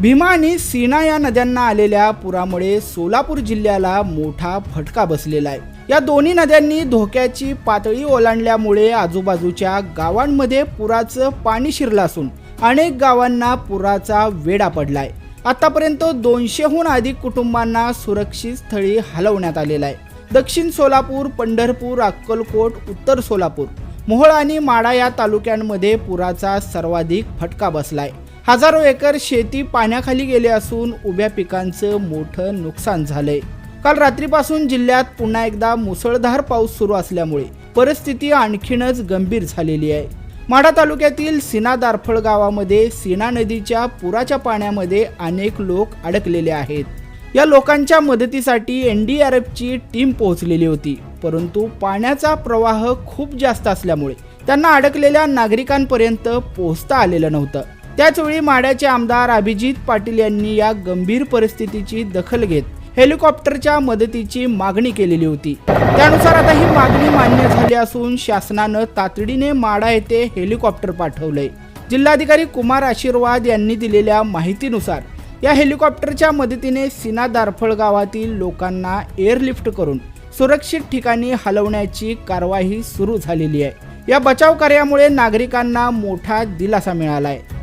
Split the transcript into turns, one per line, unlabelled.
भीमा आणि सीना या नद्यांना आलेल्या पुरामुळे सोलापूर जिल्ह्याला मोठा फटका बसलेला आहे. या दोन्ही नद्यांनी धोक्याची पातळी ओलांडल्यामुळे आजूबाजूच्या गावांमध्ये पुराचं पाणी शिरलं असून अनेक गावांना पुराचा वेढा पडलाय आतापर्यंत दोनशेहून अधिक कुटुंबांना सुरक्षित स्थळी हलवण्यात आलेलं आहे. दक्षिण सोलापूर पंढरपूर अक्कलकोट उत्तर सोलापूर मोहोळ आणि माडा या तालुक्यांमध्ये पुराचा सर्वाधिक फटका बसलाय हजारो एकर शेती पाण्याखाली गेले असून उभ्या पिकांचं मोठं नुकसान झालंय. काल रात्रीपासून जिल्ह्यात पुन्हा एकदा मुसळधार पाऊस सुरू असल्यामुळे परिस्थिती आणखीनच गंभीर झालेली आहे. माढा तालुक्यातील सीना दारफळ गावामध्ये सीना नदीच्या पुराच्या पाण्यामध्ये अनेक लोक अडकलेले आहेत. या लोकांच्या मदतीसाठी एन डी आर एफची टीम पोहोचलेली होती परंतु पाण्याचा प्रवाह खूप जास्त असल्यामुळे त्यांना अडकलेल्या नागरिकांपर्यंत पोहोचता आलेलं नव्हतं. त्याचवेळी माड्याचे आमदार अभिजित पाटील यांनी या गंभीर परिस्थितीची दखल घेत हेलिकॉप्टरच्या मदतीची मागणी केलेली होती. त्यानुसार आता ही मागणी मान्य झाली असून शासनानं तातडीने माडा येथे हेलिकॉप्टर पाठवलंय. जिल्हाधिकारी कुमार आशीर्वाद यांनी दिलेल्या माहितीनुसार या हेलिकॉप्टरच्या मदतीने सिना दारफळ गावातील लोकांना एअरलिफ्ट करून सुरक्षित ठिकाणी हलवण्याची कारवाई सुरू झालेली आहे. या बचाव कार्यामुळे नागरिकांना मोठा दिलासा मिळाला आहे